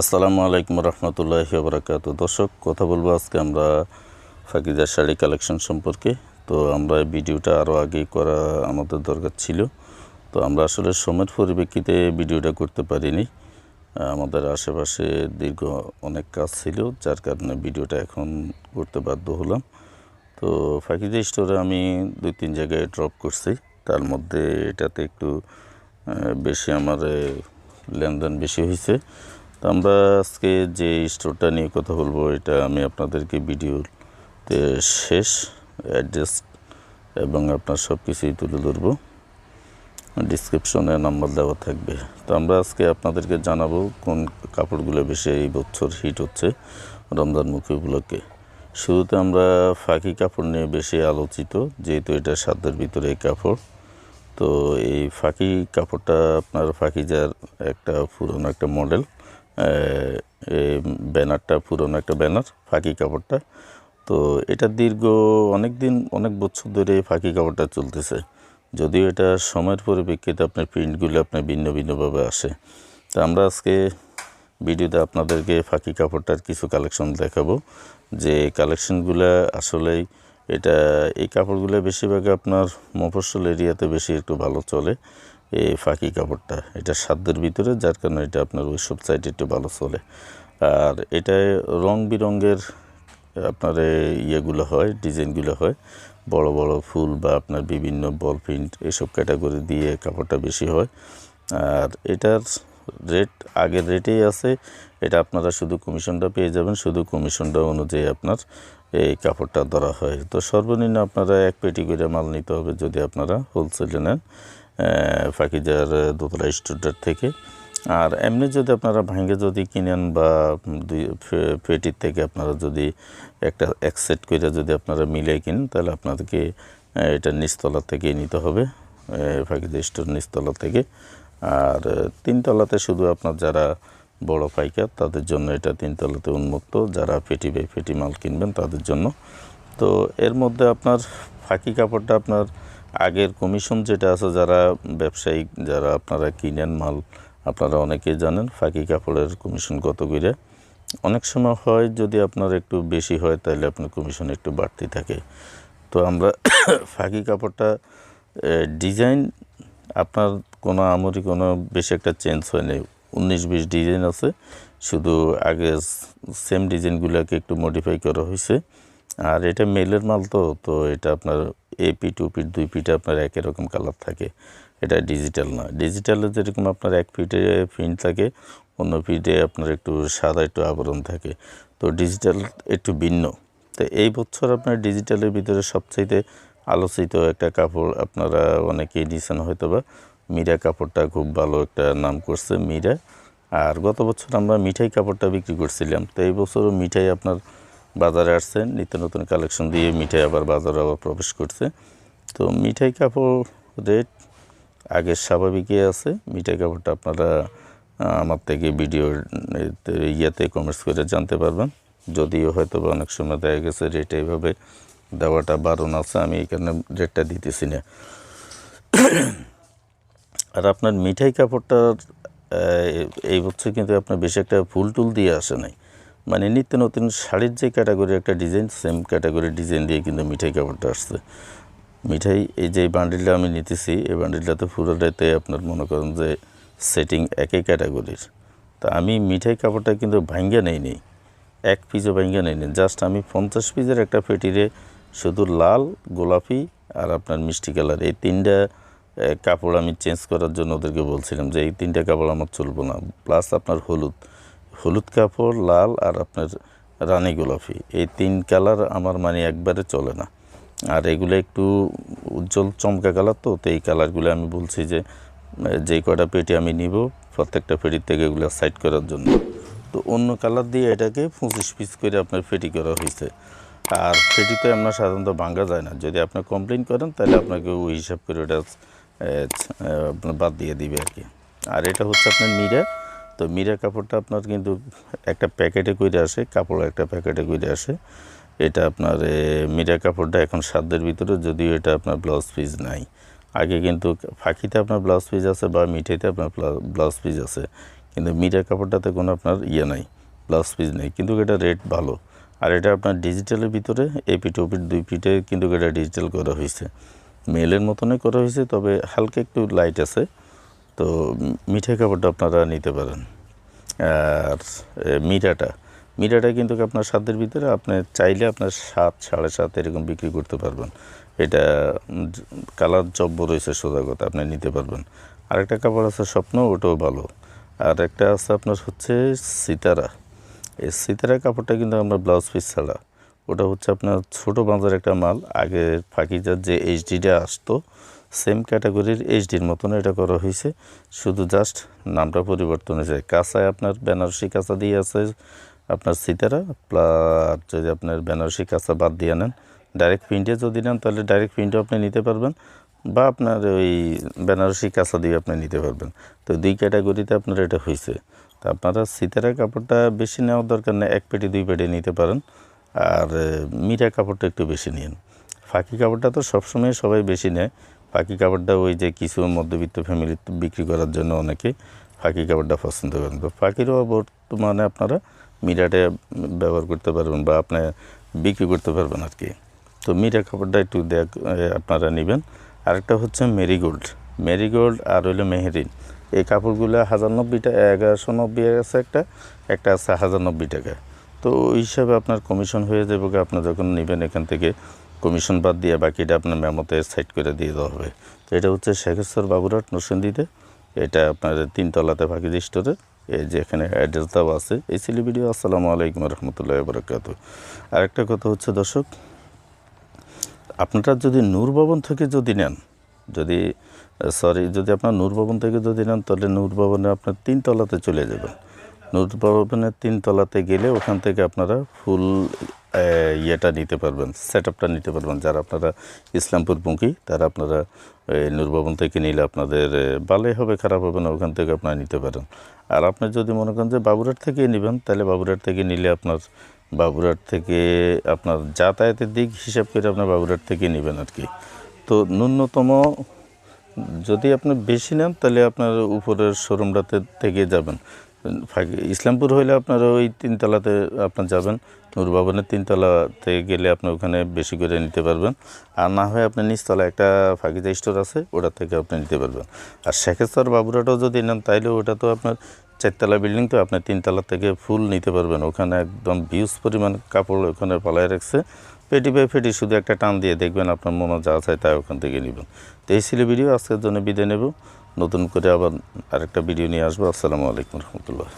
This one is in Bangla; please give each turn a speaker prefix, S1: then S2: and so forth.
S1: আসসালামু আলাইকুম রহমতুল্লাহ বরাকাত দর্শক, কথা বলব আজকে আমরা ফাকিজার শাড়ি কালেকশন সম্পর্কে। তো আমরা এই ভিডিওটা আরও আগে করা আমাদের দরকার ছিল। তো আমরা আসলে সময়ের পরিপ্রেক্ষিতে ভিডিওটা করতে পারিনি। আমাদের আশেপাশে দীর্ঘ অনেক কাজ ছিল, যার কারণে ভিডিওটা এখন করতে বাধ্য হলাম। তো ফাকিজা স্টোরে আমি দুই তিন জায়গায় ড্রপ করছি। তার মধ্যে এটাতে একটু বেশি আমার লেনদেন বেশি হয়েছে। তো আমরা আজকে যে স্টোরটা নিয়ে কথা বলব, এটা আমি আপনাদেরকে ভিডিওতে শেষ অ্যাড্রেস এবং আপনার সব কিছুই তুলে ধরবো। ডিসক্রিপশনে নাম্বার দেওয়া থাকবে। তো আমরা আজকে আপনাদেরকে জানাব কোন কাপড়গুলো বেশি এই বছর হিট হচ্ছে রমজান মুখী উপলক্ষে। শুরুতে আমরা ফাঁকি কাপড় নিয়ে বেশি আলোচিত, যেহেতু এটা সাধ্যের ভিতরে কাপড়। তো এই ফাঁকি কাপড়টা আপনার ফাঁকিজার একটা পুরনো একটা মডেল। ব্যানারটা, পুরনো একটা ব্যানার, ফাঁকি কাপড়টা। তো এটা দীর্ঘ অনেক দিন, অনেক বছর ধরে এই ফাঁকি কাপড়টা চলতেছে। যদিও এটা সময়ের পরিপ্রেক্ষিতে আপনার প্রিন্টগুলো আপনার ভিন্ন ভিন্নভাবে আসে। তো আমরা আজকে ভিডিওতে আপনাদেরকে ফাঁকি কাপড়টার কিছু কালেকশন দেখাবো। যে কালেকশনগুলো আসলেই এটা, এই কাপড়গুলো বেশিরভাগ আপনার মফস্বল এরিয়াতে বেশি একটু ভালো চলে, এই ফাঁকি কাপড়টা। এটা সাধ্যের ভিতরে, যার কারণে এটা আপনার ওই সব সাইডে একটু ভালো চলে। আর এটায় রং বিরঙ্গের আপনার ইয়েগুলো হয়, ডিজাইনগুলো হয়। বড় বড় ফুল বা আপনার বিভিন্ন বল প্রিন্ট এসব ক্যাটাগরি দিয়ে কাপড়টা বেশি হয়। আর এটার রেট আগের রেটেই আছে। এটা আপনারা শুধু কমিশনটা পেয়ে যাবেন, শুধু কমিশনটা অনুযায়ী আপনার এই কাপড়টা ধরা হয়। তো সর্বনিম্ন আপনারা এক পেটি করে মাল নিতে হবে যদি আপনারা হোলসেলে নেন ফাঁকিজার দোতলা স্টুডেন্ট থেকে। আর এমনি যদি আপনারা ভাঙ্গে যদি কিনেন বা দুই পেটির থেকে আপনারা যদি একটা এক সেট করে যদি আপনারা মিলে কিনেন, তাহলে আপনাদেরকে এটা নিচতলা থেকে নিতে হবে ফাঁকিজা স্টোর নিচতলা থেকে। আর তিনতলাতে শুধু আপনার যারা বড় পাইকার, তাদের জন্য এটা তিনতলাতে উন্মুক্ত। যারা ফেটি বাই ফেটি মাল কিনবেন, তাদের জন্য। তো এর মধ্যে আপনার ফাঁকি কাপড়টা আপনার আগের কমিশন যেটা আছে, যারা ব্যবসায়িক যারা আপনারা কিনেন মাল, আপনারা অনেকেই জানেন, ফাঁকি কাপড়ের কমিশন কত করে। অনেক সময় হয়, যদি আপনার একটু বেশি হয়, তাহলে আপনার কমিশন একটু বাড়তি থাকে। তো আমরা ফাঁকি কাপড়টা ডিজাইন আপনার কোনো আমরি কোনো বেশি একটা চেঞ্জ হয়নি উনিশ, বিশ ডিজাইন আছে। শুধু আগে সেম ডিজাইনগুলোকে একটু মডিফাই করা হয়েছে। আর এটা মেলের মাল তো তো এটা আপনার এ পিট টু পিট দুই পিটে আপনার একই রকম কালার থাকে। এটা ডিজিটাল না। ডিজিটালে যেরকম আপনার এক পিঠে প্রিন্ট থাকে, অন্য পিঠে আপনার একটু সাদা একটু আবরণ থাকে। তো ডিজিটাল একটু ভিন্ন। তো এই বছর আপনার ডিজিটালের ভিতরে সবচাইতে আলোচিত একটা কাপড় আপনারা অনেকেই নিয়েছেন হয়তো বা মিরা কাপড়টা খুব ভালো একটা নাম করছে মিরা। আর গত বছর আমরা মিঠাই কাপড়টা বিক্রি করছিলাম। তো এই বছরও মিঠাই আপনার বাজারে আসছে। নিত্য নতুন কালেকশন দিয়ে মিঠাই আবার বাজারে আবার প্রবেশ করছে। তো মিঠাই কাপড় রেট আগের স্বাভাবিকই আছে। মিঠাই কাপড়টা আপনারা আমার থেকে ভিডিও ইয়েতে কমেন্টস করে জানতে পারবেন। যদিও হয়তো অনেক সময় দেখা গেছে রেট এইভাবে দেওয়াটা বারণ আছে, আমি এখানে রেটটা দিতেছি না। আর আপনার মিঠাই কাপড়টার এই বছর কিন্তু আপনার বেশি একটা ফুল টুল দিয়ে আসে নাই। মানে নিত্য নতুন শাড়ির যে ক্যাটাগরি একটা ডিজাইন সেম ক্যাটাগরির ডিজাইন দিয়ে কিন্তু মিঠাই কাপড়টা আসছে। মিঠাই, এই যে বান্ডিলটা আমি নিতেছি, এই বান্ডিলটাতে পুরোটাতে আপনার মনে করেন যে সেটিং একই ক্যাটাগরির তা আমি মিঠাই কাপড়টা কিন্তু ভাঙ্গা নেই নেই এক পিসও ভাঙ্গা নেই জাস্ট আমি পঞ্চাশ পিসের একটা পেটিরে শুধু লাল, গোলাপি আর আপনার মিষ্টি কালার। এই তিনটা কাপড় আমি চেঞ্জ করার জন্য ওদেরকে বলছিলাম যে, এই তিনটা কাপড় আমার চলবো না। প্লাস আপনার হলুদ। হলুদ কাপড়, লাল আর আপনার রানী গোলাপি। এই তিন কালার আমার মানে একবারে চলে না। আর এগুলো একটু উজ্জ্বল, চমকা কালার তো তো এই কালারগুলো আমি বলছি যে যে কটা পেটি আমি নিব, প্রত্যেকটা পেটির থেকে এগুলো সাইড করার জন্য। তো অন্য কালার দিয়ে এটাকে পঁচিশ পিস করে আপনার ফেটি করা হয়েছে। আর সেটি তো আপনার সাধারণত ভাঙ্গা যায় না। যদি আপনি কমপ্লেন করেন, তাহলে আপনাকে ওই হিসাব করে ওটা আপনার বাদ দিয়ে দিবে আর কি। আর এটা হচ্ছে আপনার মিরা। তো মিরা কাপড়টা আপনার কিন্তু একটা প্যাকেটে করে আসে কাপড় একটা প্যাকেটে করে আসে। এটা আপনার মিরা কাপড়টা এখন সাধ্যের ভিতরে, যদিও এটা আপনার ব্লাউজ পিস নাই। আগে কিন্তু ফাঁকিতে আপনার ব্লাউজ পিস আছে বা মিঠাইতে আপনার ব্লাউজ পিস আছে। কিন্তু মিরা কাপড়টাতে কোনো আপনার ইয়ে নাই ব্লাউজ পিস নেই। কিন্তু এটা রেট ভালো। আর এটা আপনার ডিজিটালের ভিতরে ও পিঠ দুই পিঠে কিন্তু এটা ডিজিটাল করা হয়েছে। মেলের মতনই করা হয়েছে, তবে হালকা একটু লাইট আছে। তো মি- মিঠাই কাপড়টা আপনারা নিতে পারেন। আর মিরাটা মিরাটা কিন্তু আপনার সাতের ভিতরে আপনি চাইলে আপনার সাত, সাড়ে সাত এরকম বিক্রি করতে পারবেন। এটা কালার জব্ব রয়েছে সোজা কথা, আপনি নিতে পারবেন। আরেকটা কাপড় আছে স্বপ্ন, ওটাও ভালো। আর একটা আছে আপনার হচ্ছে সিতারা। এই সিতারা কাপড়টা কিন্তু আমরা ব্লাউজ পিস ছাড়া। ওটা হচ্ছে আপনার ছোটো বাঁধার একটা মাল। আগে ফাঁকিজার যে এইচডিটা আসতো সেম ক্যাটাগরির এইচডির মতন এটা করা হয়েছে। শুধু জাস্ট নামটা পরিবর্তন হয়েছে। কাঁচায় আপনার বেনারসি কাঁচা দিয়ে আছে আপনার সিতারা প্লাস যদি আপনার বেনারসি কাঁচা বাদ দিয়ে নেন ডাইরেক্ট প্রিন্টে যদি নেন, তাহলে ডাইরেক্ট প্রিন্টও আপনি নিতে পারবেন। বা আপনার ওই বেনারসি কাঁচা দিয়ে আপনি নিতে পারবেন। তো দুই ক্যাটাগরিতে আপনার এটা হয়েছে। তো আপনারা সিতারা কাপড়টা বেশি নেওয়ার দরকার নেই, এক পেটি, দুই পেটি নিতে পারেন। আর মিরা কাপড়টা একটু বেশি নিন। ফাঁকি কাপড়টা তো সবসময় সবাই বেশি নেয়। ফাঁকি কাপড়টা ওই যে কিছু মধ্যবিত্ত ফ্যামিলি বিক্রি করার জন্য অনেকে ফাঁকি কাপড়টা পছন্দ করেন। তো ফাঁকিরও বর্তমানে আপনারা মিরাটা ব্যবহার করতে পারবেন বা আপনি বিক্রি করতে পারবেন আর কি। তো মিরা কাপড়টা একটু দেখ আপনারা নেবেন। আরেকটা হচ্ছে মেরিগোল্ড। মেরিগোল্ড আর হইল মেহেরিন। এই কাপড়গুলো হাজার নব্বই টাকা এগারোশো নব্বই আছে একটা একটা আছে হাজার নব্বই টাকা। তো ওই হিসাবে আপনার কমিশন হয়ে যাবে আপনি যখন নেবেন এখান থেকে কমিশন বাদ দিয়ে বাকিটা আপনার মেমোতে সাইড করে দিয়ে দেওয়া হবে। তো এটা হচ্ছে শেখেশ্বর বাবুরাট নরসিংদীতে। এটা আপনার তিনতলাতে ফাঁকি স্টোরে এই যে এখানে অ্যাড্রেস আছে। এই ছিল ভিডিও আসসালামু আলাইকুম রহমতুল্লাহ বরকাত আরেকটা কথা হচ্ছে দর্শক, আপনারা যদি নূর ভবন থেকে যদি নেন যদি সরি যদি আপনার নূর ভবন থেকে যদি নেন, তাহলে নূর ভবনে আপনার তিনতলাতে চলে যাবেন। নূর ভবনের তিনতলাতে গেলে ওখান থেকে আপনারা ফুল ইয়েটা নিতে পারবেন সেট আপটা নিতে পারবেন, যারা আপনারা ইসলামপুর মুখী তারা আপনারা এই নূর থেকে নিলে আপনাদের ভালোই হবে, খারাপ হবে না, ওখান থেকে আপনারা নিতে পারেন। আর আপনি যদি মনে করেন যে বাবুরহাট থেকে নেবেন, তাহলে বাবুরহাট থেকে নিলে আপনার, বাবুরহাট থেকে আপনার যাতায়াতের দিক হিসাব করে আপনার বাবুরহাট থেকে নেবেন আর কি। তো ন্যূনতম যদি আপনি বেশি নেন, তাহলে আপনার উপরের শোরুমটাতে থেকে যাবেন। ইসলামপুর হইলে আপনার ওই তিনতলাতে আপনার যাবেন। নূর ভবনের তিনতলাতে গেলে আপনি ওখানে বেশি করে নিতে পারবেন। আর না হয় আপনি নিচতলা একটা ফাঁকিজা স্টোর আছে, ওটা থেকে আপনি নিতে পারবেন। আর শেখেশ্বর বাবুরাটাও যদি নেন, তাইলে ওটা তো আপনার চারতলা বিল্ডিং, তো আপনি তিনতলা থেকে ফুল নিতে পারবেন। ওখানে একদম ভিউজ পরিমাণ কাপড় ওখানে পালায় রাখছে। পেটি বাই ফেটি শুধু একটা টান দিয়ে দেখবেন আপনার মনে যা চায় তাই ওখান থেকে নেবেন। তো এই ছিল ভিডিও, আজকের জন্য বিদায় নেব। নতুন করে আবার আরেকটা ভিডিও নিয়ে আসব। আসসালামু আলাইকুম রহমতুল্লাহ।